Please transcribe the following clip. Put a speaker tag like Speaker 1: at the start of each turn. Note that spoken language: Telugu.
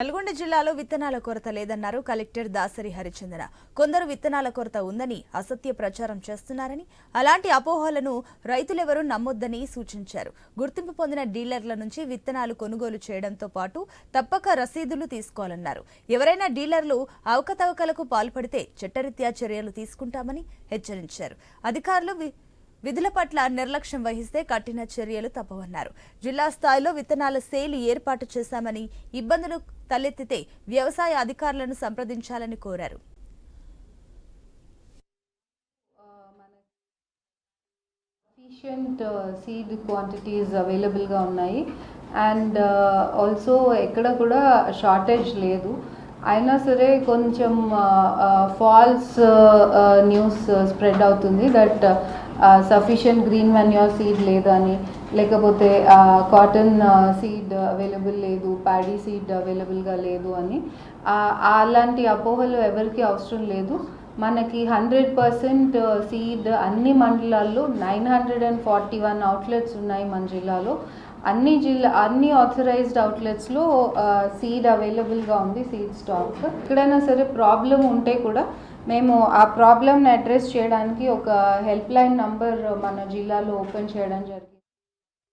Speaker 1: నల్గొండ జిల్లాలో విత్తనాల కొరత లేదన్నారు కలెక్టర్ దాసరి హరిచందన. కొందరు విత్తనాల కొరత ఉందని అసత్య ప్రచారం చేస్తున్నారని అలాంటి అపోహలను రైతులెవరూ నమ్మొద్దని సూచించారు. గుర్తింపు పొందిన డీలర్ల నుంచి విత్తనాలు కొనుగోలు చేయడంతో పాటు తప్పక రసీదులు తీసుకోవాలన్నారు. ఎవరైనా డీలర్లు అవకతవకలకు పాల్పడితే చట్టరీత్యా చర్యలు తీసుకుంటామని హెచ్చరించారు. అధికారులు విధుల పట్ల నిర్లక్ష్యం వహిస్తే కఠిన చర్యలు తప్పవన్నారు. జిల్లా స్థాయిలో విత్తనాల సేలు ఏర్పాటు చేశామని ఇబ్బందులు తలెత్తితే వ్యవసాయ అధికారులను సంప్రదించాలని కోరారు.
Speaker 2: సఫిషియంట్ సీడ్ క్వాంటిటీస్ అవైలబుల్గా ఉన్నాయి. అండ్ ఆల్సో uh, ఎక్కడ కూడా షార్టేజ్ లేదు. అయినా సరే కొంచెం ఫాల్స్ న్యూస్ స్ప్రెడ్ అవుతుంది. That sufficient green manure seed లేదని లేకపోతే కాటన్ సీడ్ అవైలబుల్ లేదు ప్యాడీ సీడ్ అవైలబుల్గా లేదు అని. అలాంటి అపోహలు ఎవరికి అవసరం లేదు. మనకి హండ్రెడ్ పర్సెంట్ సీడ్ అన్ని మండలాల్లో nine hundred and forty one outlets ఉన్నాయి మన జిల్లాలో. అన్ని జిల్లా అన్ని ఆథరైజ్డ్ అవుట్లెట్స్లో సీడ్ అవైలబుల్గా ఉంది సీడ్ స్టాక్ ఎక్కడైనా సరే ప్రాబ్లం ఉంటే కూడా మేము ఆ ప్రాబ్లమ్ని అడ్రస్ చేయడానికి ఒక హెల్ప్ లైన్ నంబర్ మన జిల్లాలో ఓపెన్ చేయడం జరిగింది.